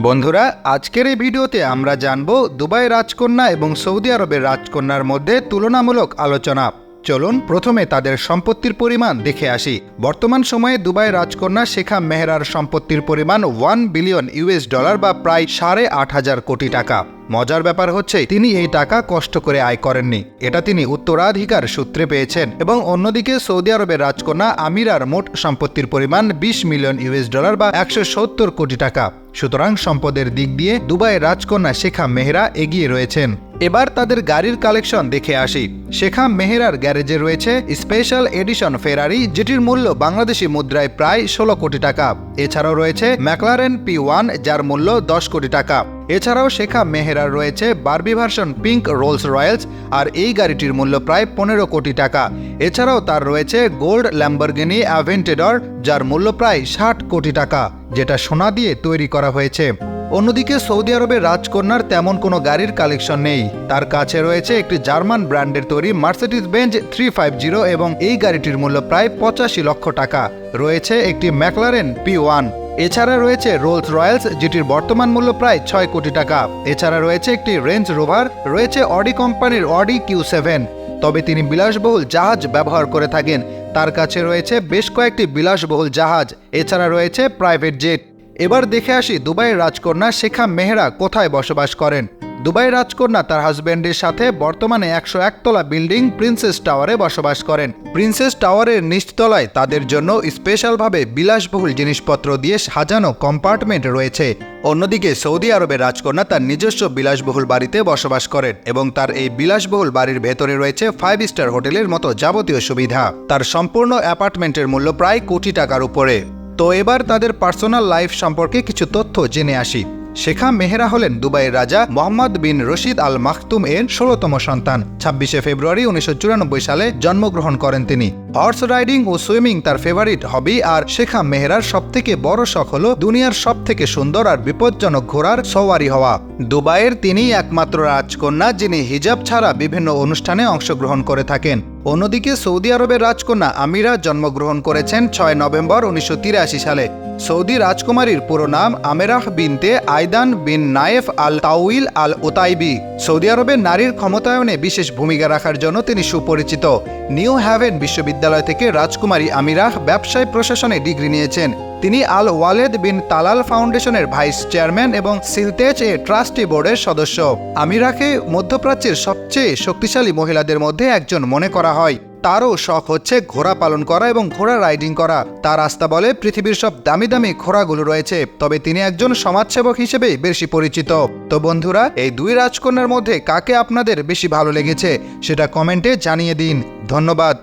বন্ধুরা, আজকের এই ভিডিওতে আমরা জানব দুবাই রাজকন্যা এবং সৌদি আরবের রাজকন্যার মধ্যে তুলনামূলক আলোচনা। চলুন, প্রথমে তাদের সম্পত্তির পরিমাণ দেখে আসি। বর্তমান সময়ে দুবাই রাজকন্যা শেখা মেহরার সম্পত্তির পরিমাণ ওয়ান বিলিয়ন ইউএস ডলার বা প্রায় সাড়ে আট হাজার কোটি টাকা। মজার ব্যাপার হচ্ছে, তিনি এই টাকা কষ্ট করে আয় করেননি। এটা তিনি উত্তরাধিকার সূত্রে পেয়েছেন এবং অন্যদিকে সৌদি আরবের রাজকন্যা আমিরার মোট সম্পত্তির পরিমাণ বিশ মিলিয়ন ইউএস ডলার বা একশো সত্তর কোটি টাকা। সুতরাং সম্পদের দিক দিয়ে দুবাইয়ের রাজকন্যা শেখা মেহরা এগিয়ে রয়েছেন। এবার তাদের গাড়ির কালেকশন দেখে আসি। শেখা মেহেরার গ্যারেজে রয়েছে স্পেশাল এডিশন ফেরারি, যেটির মূল্য বাংলাদেশি মুদ্রায় প্রায় ষোলো কোটি টাকা। এছাড়াও রয়েছে ম্যাকলারেন পি ওয়ান, যার মূল্য দশ কোটি টাকা। এছাড়াও শেখা মেহেরার রয়েছে Barbie version pink Rolls Royce আর এই গাড়িটির মূল্য প্রায় পনেরো কোটি টাকা। এছাড়াও তার রয়েছে গোল্ড ল্যাম্বরগিনি অ্যাভেন্টেডর, যার মূল্য প্রায় ষাট কোটি টাকা, যেটা সোনা দিয়ে তৈরি করা হয়েছে। অন্যদিকে সৌদি আরবের রাজকন্যার তেমন কোনো গাড়ির কালেকশন নেই। তার কাছে রয়েছে একটি জার্মান ব্র্যান্ডের তৈরি Mercedes Benz three five zero এবং এই গাড়িটির মূল্য প্রায় পঁচাশি লক্ষ টাকা। রয়েছে একটি ম্যাকলারেন পি ওয়ান। এছাড়া রয়েছে রোলস রয়্যালস যেটির বর্তমান মূল্য প্রায় ছয় কোটি টাকা। এছাড়া রয়েছে একটি রেঞ্জ রোভার রয়েছে অডি কোম্পানির অডি কিউ সেভেন তবে তিনি বিলাসবহুল জাহাজ ব্যবহার করে থাকেন। তার কাছে রয়েছে বেশ কয়েকটি বিলাসবহুল জাহাজ। এছাড়া রয়েছে প্রাইভেট জেট এবার দেখে আসি দুবাইয়ের রাজকন্যা শেখা মেহরা কোথায় বসবাস করেন। দুবাই রাজকন্যা তার হাজব্যান্ডের সাথে বর্তমানে একশো একতলা বিল্ডিং প্রিন্সেস টাওয়ারে বসবাস করেন। প্রিন্সেস টাওয়ারের নিচতলায় তাদের জন্য স্পেশালভাবে বিলাসবহুল জিনিসপত্র দিয়ে সাজানো কম্পার্টমেন্ট রয়েছে। অন্যদিকে সৌদি আরবের রাজকন্যা তার নিজস্ব বিলাসবহুল বাড়িতে বসবাস করেন এবং তার এই বিলাসবহুল বাড়ির ভেতরে রয়েছে ফাইভ স্টার হোটেলের মতো যাবতীয় সুবিধা। তার সম্পূর্ণ অ্যাপার্টমেন্টের মূল্য প্রায় কোটি টাকার উপরে। তো এবার তাদের পার্সোনাল লাইফ সম্পর্কে কিছু তথ্য জেনে আসি। শেখা মেহেরা হলেন দুবাইয়ের রাজা মোহাম্মদ বিন রশিদ আল মাখতুম এর ষোলতম সন্তান। ছাব্বিশে ফেব্রুয়ারি উনিশশো চুরানব্বই সালে জন্মগ্রহণ করেন তিনি। হর্স রাইডিং ও সুইমিং তার ফেভারিট হবি আর শেখা মেহেরার সবথেকে বড় শখ হল দুনিয়ার সবথেকে সুন্দর আর বিপজ্জনক ঘোড়ার সওয়ারি হওয়া। দুবাইয়ের তিনিই একমাত্র রাজকন্যা যিনি হিজাব ছাড়া বিভিন্ন অনুষ্ঠানে অংশগ্রহণ করে থাকেন। অন্যদিকে সৌদি আরবের রাজকন্যা আমিরা জন্মগ্রহণ করেছেন ছয় নভেম্বর উনিশশো তিরাশি সালে। সৌদি রাজকুমারীর পুরো নাম Amerah bint Aydan bin Nayef al Tawil al Otaibi Saudi আরবের নারীর ক্ষমতায়নে বিশেষ ভূমিকা রাখার জন্য তিনি সুপরিচিত। নিউ হ্যাভেন বিশ্ববিদ্যালয় থেকে রাজকুমারী আমিরাহ ব্যবসায় প্রশাসনে ডিগ্রি নিয়েছেন। তিনি আল ওয়ালেদ বিন তালাল ফাউন্ডেশনের ভাইস চেয়ারম্যান এবং সিলতেজ এ ট্রাস্টি বোর্ডের সদস্য। আমিরাকে মধ্যপ্রাচ্যের সবচেয়ে শক্তিশালী মহিলাদের মধ্যে একজন মনে করা হয়। তারও শখ হচ্ছে ঘোড়া পালন করা এবং ঘোড়া রাইডিং করা। তার আস্থা বলে পৃথিবীর সব দামি দামি ঘোড়াগুলো রয়েছে, তবে তিনি একজন সমাজসেবক হিসেবে বেশি পরিচিত। তো বন্ধুরা, এই দুই রাজকন্যার মধ্যে কাকে আপনাদের বেশি ভালো লেগেছে, সেটা কমেন্টে জানিয়ে দিন। ধন্যবাদ।